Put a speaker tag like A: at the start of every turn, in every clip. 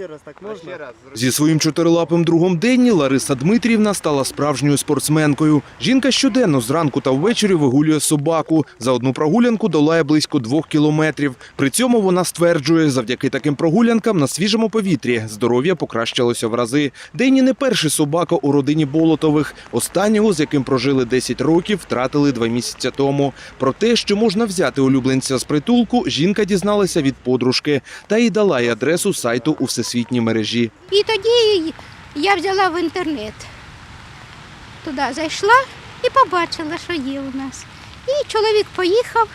A: ще раз так можна?
B: Зі своїм чотирилапим другом Денні Лариса Дмитрівна стала справжньою спортсменкою. Жінка щоденно зранку та ввечері вигулює собаку. За одну прогулянку долає близько двох кілометрів. При цьому вона стверджує, завдяки таким прогулянкам на свіжому повітрі здоров'я покращилося в рази. Денні не перший собака у родині Болотових. Останнього, з яким прожили 10 років, втратили два місяці тому. Про те, що можна взяти улюбленця з притулку, жінка дізналася від подружки та й дала й адресу сайту у всесвітній мережі.
C: І тоді я взяла в інтернет. Туди зайшла і побачила, що є у нас. І чоловік поїхав.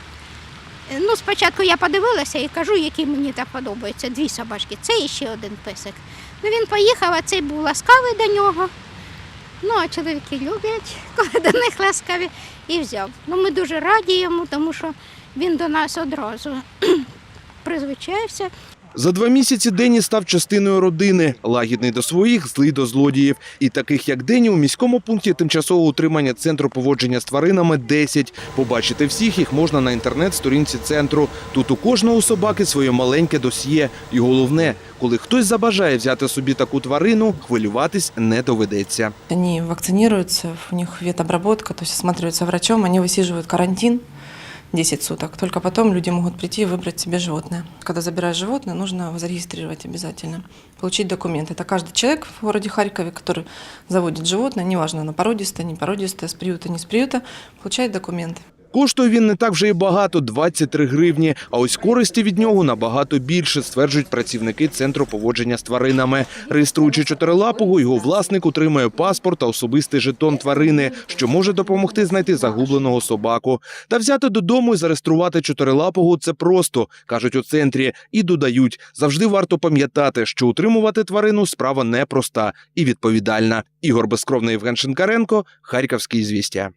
C: Ну, спочатку я подивилася і кажу, які мені так подобаються. Дві собачки, це і ще один песик. Ну, він поїхав, а цей був ласкавий до нього. Ну, а чоловіки люблять, коли до них ласкаві, і взяв. Ну, ми дуже раді йому, тому що він до нас одразу призвичаєвся.
B: За два місяці Дені став частиною родини, лагідний до своїх, злий до злодіїв. І таких, як Дені, у міському пункті тимчасового утримання центру поводження з тваринами 10. Побачити всіх їх можна на інтернет-сторінці центру. Тут у кожного собаки своє маленьке досьє. І головне, коли хтось забажає взяти собі таку тварину, хвилюватись не доведеться.
D: Они вакцинируются, у них ветобработка, то есть осматриваются врачом, они высиживают карантин 10 суток. Только потом люди могут прийти и выбрать себе животное. Когда забираешь животное, нужно его зарегистрировать обязательно, получить документы. Это каждый человек в городе Харькове, который заводит животное, неважно, оно породистое, не породистое, с приюта, не с приюта, получает документы.
B: Коштує він не так вже і багато 23 гривні. А ось користі від нього набагато більше, стверджують працівники центру поводження з тваринами. Реєструючи чотирилапого, його власник отримує паспорт та особистий жетон тварини, що може допомогти знайти загубленого собаку. Та взяти додому і зареєструвати чотирилапого це просто, кажуть у центрі, і додають. Завжди варто пам'ятати, що утримувати тварину справа непроста і відповідальна. Ігор Безкровний Євген Шинкаренко, Харківські звістя.